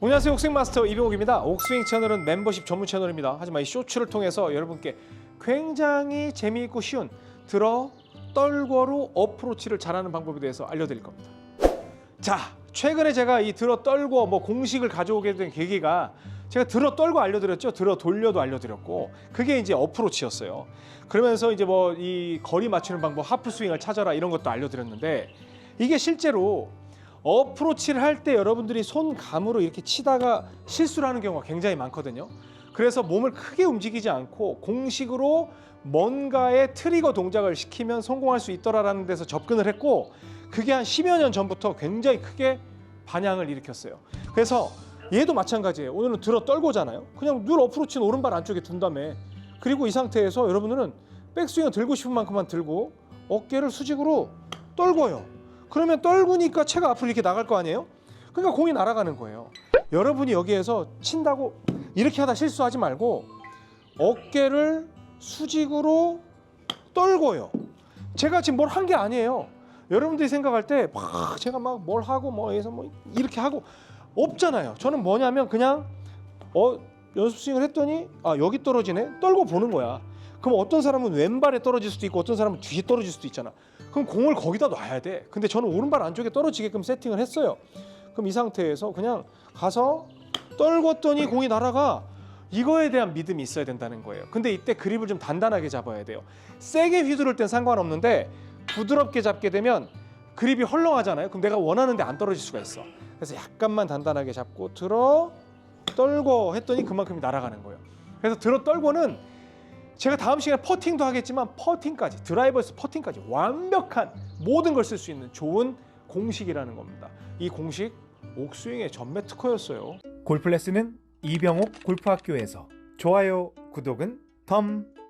안녕하세요 옥스윙 마스터 이병옥입니다. 옥스윙 채널은 멤버십 전문 채널입니다. 하지만 이 쇼츠를 통해서 여러분께 굉장히 재미있고 쉬운 들어 떨궈로 어프로치를 잘하는 방법에 대해서 알려드릴 겁니다. 자 최근에 제가 이 들어 떨궈 뭐 공식을 가져오게 된 계기가 제가 들어 떨고 알려드렸죠. 들어 돌려도 알려드렸고 그게 이제 어프로치였어요. 그러면서 이제 뭐 이 거리 맞추는 방법 하프 스윙을 찾아라 이런 것도 알려드렸는데 이게 실제로 어프로치를 할 때 여러분들이 손감으로 이렇게 치다가 실수를 하는 경우가 굉장히 많거든요. 그래서 몸을 크게 움직이지 않고 공식으로 뭔가의 트리거 동작을 시키면 성공할 수 있더라라는 데서 접근을 했고 그게 한 10여 년 전부터 굉장히 크게 반향을 일으켰어요. 그래서 얘도 마찬가지예요. 오늘은 들어 떨고잖아요. 그냥 늘 어프로치는 오른발 안쪽에 둔 다음에 그리고 이 상태에서 여러분들은 백스윙을 들고 싶은 만큼만 들고 어깨를 수직으로 떨궈요. 그러면 떨구니까 채가 앞으로 이렇게 나갈 거 아니에요? 그러니까 공이 날아가는 거예요. 여러분이 여기에서 친다고 이렇게 하다 실수하지 말고 어깨를 수직으로 떨궈요. 제가 지금 뭘 한 게 아니에요. 여러분들이 생각할 때 막 제가 막 뭘 하고 뭐 해서 뭐 이렇게 하고 없잖아요. 저는 뭐냐면 그냥 어 연습 스윙을 했더니 아 여기 떨어지네 떨고 보는 거야. 그럼 어떤 사람은 왼발에 떨어질 수도 있고 어떤 사람은 뒤에 떨어질 수도 있잖아. 그럼 공을 거기다 놔야 돼. 근데 저는 오른발 안쪽에 떨어지게끔 세팅을 했어요. 그럼 이 상태에서 그냥 가서 떨궜더니 공이 날아가 이거에 대한 믿음이 있어야 된다는 거예요. 근데 이때 그립을 좀 단단하게 잡아야 돼요. 세게 휘두를 땐 상관없는데 부드럽게 잡게 되면 그립이 헐렁하잖아요. 그럼 내가 원하는데 안 떨어질 수가 있어. 그래서 약간만 단단하게 잡고 들어 떨고 했더니 그만큼이 날아가는 거예요. 그래서 들어 떨고는 제가 다음 시간에 퍼팅도 하겠지만 퍼팅까지 드라이버에서 퍼팅까지 완벽한 모든 걸 쓸 수 있는 좋은 공식이라는 겁니다. 이 공식 옥스윙의 전매 특허였어요. 골프 레슨은 이병옥 골프학교에서 좋아요, 구독은 덤